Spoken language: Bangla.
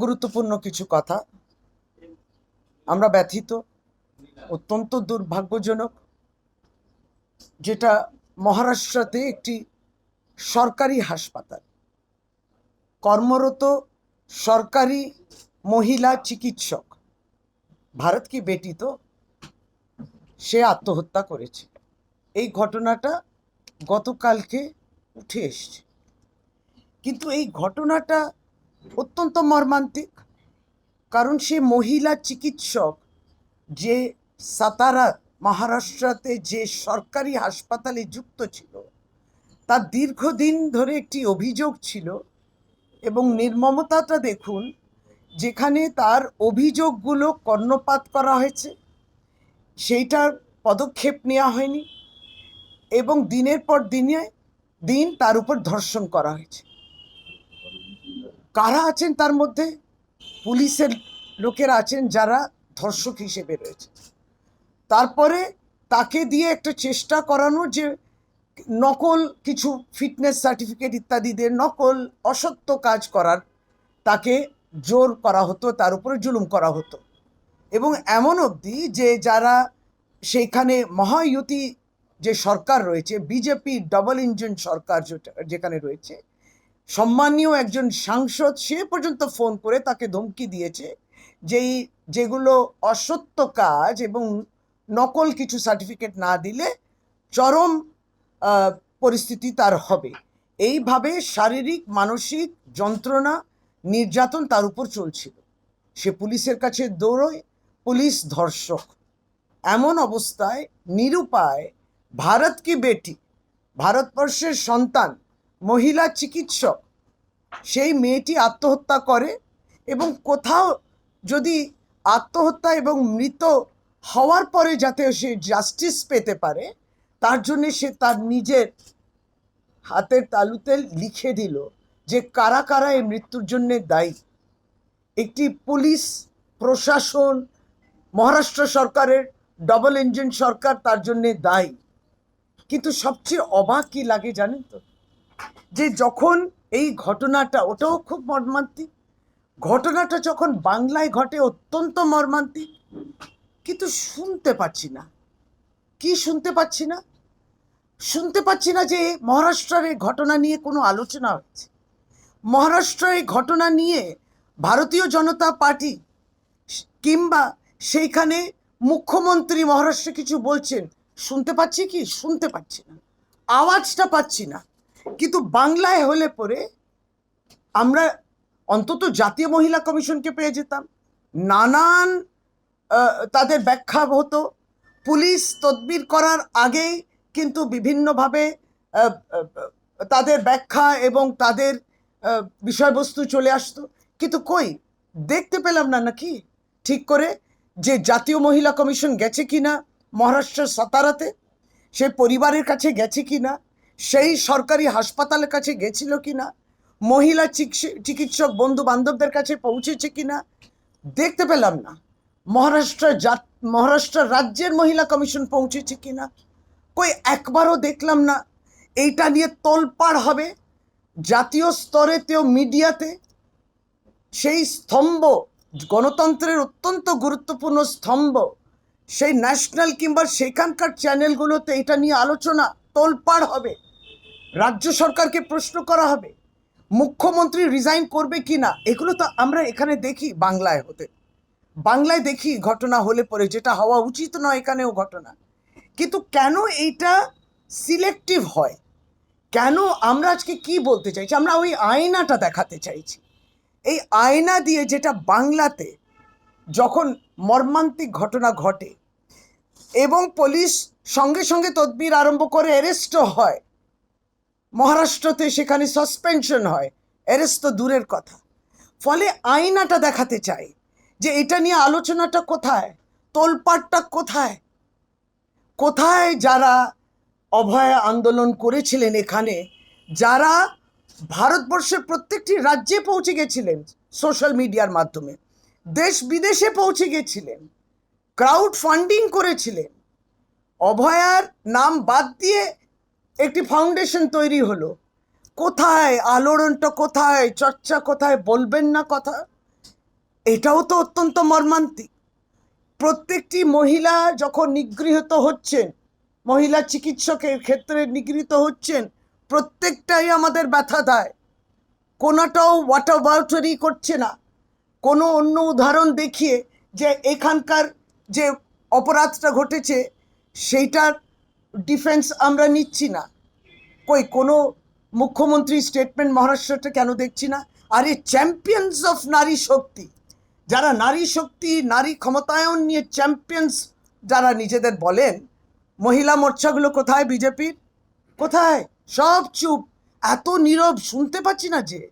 গুরুত্বপূর্ণ কিছু কথা। আমরা ব্যথিত, অত্যন্ত দুর্ভাগ্যজনক, যেটা মহারাষ্ট্রতে একটি সরকারি হাসপাতাল। কর্মরত সরকারি মহিলা চিকিৎসক, ভারত কি বেটি তো সে আত্মহত্যা করেছে। এই ঘটনাটা গতকালকে উঠে এসছে। কিন্তু এই ঘটনাটা অত্যন্ত মর্মান্তিক। কারণ সে মহিলা চিকিৎসক যে সাতারা মহারাষ্ট্রতে যে সরকারি হাসপাতালে যুক্ত ছিল, তার দীর্ঘদিন ধরে একটি অভিযোগ ছিল এবং নির্মমতাটা দেখুন, যেখানে তার অভিযোগগুলো কর্ণপাত করা হয়েছে, সেইটার পদক্ষেপ নেওয়া হয়নি এবং দিনের পর দিনে, দিন তার উপর ধর্ষণ করা হয়েছে। কারা আছেন তার মধ্যে? পুলিশের লোকেরা আছেন যারা ধর্ষক হিসেবে রয়েছে। তারপরে তাকে দিয়ে একটা চেষ্টা করানো যে নকল কিছু ফিটনেস সার্টিফিকেট ইত্যাদি দিয়ে নকল অসত্য কাজ করার, তাকে জোর করা হতো, তার উপরে জুলুম করা হতো। এবং এমন অবধি যে যারা সেইখানে মহায়ুতি যে সরকার রয়েছে, বিজেপি ডবল ইঞ্জিন সরকার যেটা- যেখানে রয়েছে সম্মানীয় একজন সাংসদ সে পর্যন্ত ফোন করে তাকে ধমকি দিয়েছে যেই, যেগুলো অসত্য কাজ এবং নকল কিছু সার্টিফিকেট না দিলে চরম পরিস্থিতি তার হবে। এইভাবে শারীরিক, মানসিক যন্ত্রণা নির্যাতন তার উপর চলছিল। সে পুলিশের কাছে দৌড়োয়, পুলিশ ধর্ষক। এমন অবস্থায়, নিরুপায় ভারত কি বেটি, ভারতবর্ষের সন্তান মহিলা চিকিৎসক। সেই মেয়েটি আত্মহত্যা করে এবং কোথাও যদি আত্মহত্যা এবং মৃত হওয়ার পরে যাতে সে জাস্টিস পেতে পারে, তার জন্যে সে তার নিজের হাতের তালুতে লিখে দিল যে কারা কারা এই মৃত্যুর জন্য দায়ী। একটি পুলিশ, প্রশাসন, মহারাষ্ট্র সরকারের ডবল ইঞ্জিন সরকার তার জন্যে দায়ী। কিন্তু সবচেয়ে অবাক কি লাগে জানেন তো? যে যখন এই ঘটনাটা, ওটাও খুব মর্মান্তিক। ঘটনাটা যখন বাংলায় ঘটে, অত্যন্ত মর্মান্তিক। কিন্তু শুনতে পাচ্ছি না। কি শুনতে পাচ্ছি না? শুনতে পাচ্ছি না যে মহারাষ্ট্রের এই ঘটনা নিয়ে কোনো আলোচনা হচ্ছে। মহারাষ্ট্রের এই ঘটনা নিয়ে ভারতীয় জনতা পার্টি, কিংবা সেইখানে মুখ্যমন্ত্রী মহারাষ্ট্রে কিছু বলছেন, শুনতে পাচ্ছি কি? শুনতে পাচ্ছি না। আওয়াজটা পাচ্ছি না। কিন্তু বাংলায় হলে পরে আমরা অন্তত জাতীয় মহিলা কমিশনকে পেয়ে যেতাম। নানান তাদের ব্যাখ্যা হতো। পুলিশ তদবির করার আগেই কিন্তু বিভিন্নভাবে তাদের ব্যাখ্যা এবং তাদের বিষয়বস্তু চলে আসতো। কিন্তু কই, দেখতে পেলাম না নাকি? ঠিক করে যে জাতীয় মহিলা কমিশন গেছে কিনা, মহারাষ্ট্রের সাতারাতে, সে পরিবারের কাছে গেছে কিনা সেই সরকারি হাসপাতালের কাছে গেছিল কিনা? মহিলা চিকিৎসক বন্ধু বান্ধবদের কাছে পৌঁছেছে কিনা? দেখতে পেলাম না। মহারাষ্ট্র মহারাষ্ট্র রাজ্যের মহিলা কমিশন পৌঁছেছে কিনা? কই একবারও দেখলাম না। এইটা নিয়ে তোলপাড় হবে। জাতীয় স্তরেতেও মিডিয়াতে সেই স্তম্ভ, গণতন্ত্রের অত্যন্ত গুরুত্বপূর্ণ স্তম্ভ, সেই ন্যাশনাল কিংবা সেখানকার চ্যানেলগুলোতে এটা নিয়ে আলোচনা তোলপাড় হবে। রাজ্য সরকারকে প্রশ্ন করা হবে, মুখ্যমন্ত্রী রিজাইন করবে কি না এগুলো তো আমরা এখানে দেখি বাংলায় হতে। বাংলায় দেখি ঘটনা হলে পরে, যেটা হওয়া উচিত নয় এখানেও ঘটনা। কিন্তু কেন এইটা সিলেক্টিভ হয়? কেন আমরা আজকে কি বলতে চাইছি? আমরা ওই আয়নাটা দেখাতে চাইছি। এই আয়না দিয়ে যেটা বাংলাতে যখন মর্মান্তিক ঘটনা ঘটে এবং পুলিশ সঙ্গে সঙ্গে তদবির আরম্ভ করে অ্যারেস্টও হয় মহারাষ্ট্রতে সেখানে সাসপেনশন হয়। অ্যারেস্ট তো দূরের কথা। ফলে আয়নাটা দেখাতে চাই যে এটা নিয়ে আলোচনাটা কোথায়? তোলপাটটা কোথায়? কোথায় যারা অভয় আন্দোলন করেছিলেন এখানে? যারা ভারতবর্ষের প্রত্যেকটি রাজ্যে পৌঁছে গেছিলেন সোশ্যাল মিডিয়ার মাধ্যমে। দেশ বিদেশে পৌঁছে গেছিলেন। ক্রাউড ফান্ডিং করেছিলেন। অভয়ার নাম বাদ দিয়ে একটি ফাউন্ডেশন তৈরি হলো। কোথায় আলোড়নটা কোথায়, চর্চা কোথায়, বলবেন না কথা? এটাও তো অত্যন্ত মর্মান্তিক। প্রত্যেকটি মহিলা যখন নিগৃহীত হচ্ছেন, মহিলা চিকিৎসকের ক্ষেত্রে নিগৃহীত হচ্ছেন, প্রত্যেকটাই আমাদের ব্যথা দেয়। কোনোটাও ওয়াটার বাউটারি করছে না। কোনো অন্য উদাহরণ দেখিয়ে যে এখানকার যে অপরাধটা ঘটেছে, সেইটার ডিফেন্স আমরা নিচ্ছি না। কই, কোনো মুখ্যমন্ত্রী স্টেটমেন্ট মহারাষ্ট্রটা কেন দেখছি না? আরে চ্যাম্পিয়ন্স অফ নারী শক্তি। যারা নারী শক্তি, নারী ক্ষমতায়ন নিয়ে চ্যাম্পিয়ন্স যারা নিজেদের বলেন, মহিলা মোর্চাগুলো কোথায়? বিজেপির? কোথায়? সব চুপ। এত নীরব শুনতে পাচ্ছি না যে